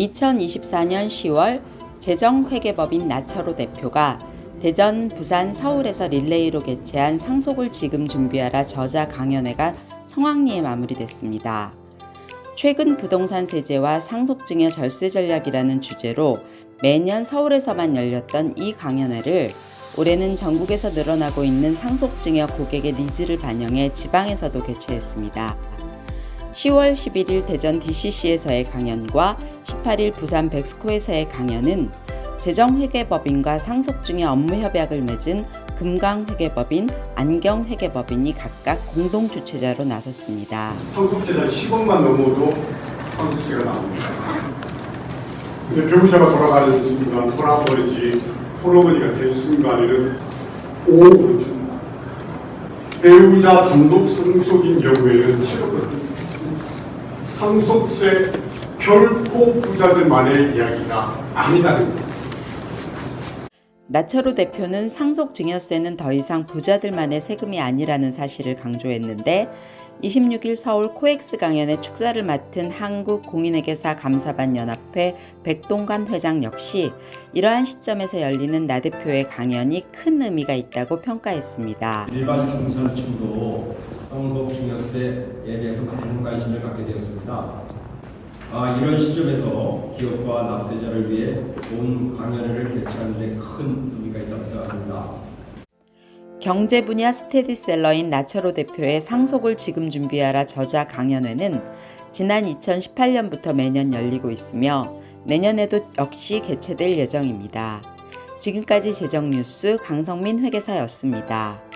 2024년 10월 재정회계법인 나철호 대표가 대전, 부산, 서울에서 릴레이로 개최한 상속을 지금 준비하라 저자 강연회가 성황리에 마무리됐습니다. 최근 부동산 세제와 상속증여 절세 전략이라는 주제로 매년 서울에서만 열렸던 이 강연회를 올해는 전국에서 늘어나고 있는 상속증여 고객의 니즈를 반영해 지방에서도 개최했습니다. 10월 11일 대전 DCC에서의 강연과 18일 부산 백스코에서의 강연은 재정회계법인과 상속증여 업무 협약을 맺은 금강회계법인, 안경회계법인이 각각 공동 주최자로 나섰습니다. 상속재산 10억만 넘어도 상속세가 나옵니다. 근데 배우자가 돌아가는 순간, 돌아버리지, 홀어머니가 된 순간에는 5억으로 줍니다. 배우자 단독 상속인 경우에는 7억을 상속세 결코 부자들만의 이야기가 아니다는 겁니다. 나철호 대표는 상속 증여세는 더 이상 부자들만의 세금이 아니라는 사실을 강조했는데 26일 서울 코엑스 강연의 축사를 맡은 한국공인회계사 감사반 연합회 백동관 회장 역시 이러한 시점에서 열리는 나 대표의 강연이 큰 의미가 있다고 평가했습니다. 일반 중산층도 상속 증여세에 대해서 많은 관심을 갖게 되었습니다. 아, 이런 시점에서 기업과 납세자를 위해 본 강연회를 개최하는 데 큰 의미가 있다고 생각합니다. 경제 분야 스테디셀러인 나철호 대표의 상속을 지금 준비하라 저자 강연회는 지난 2018년부터 매년 열리고 있으며 내년에도 역시 개최될 예정입니다. 지금까지 재정 뉴스 강성민 회계사였습니다.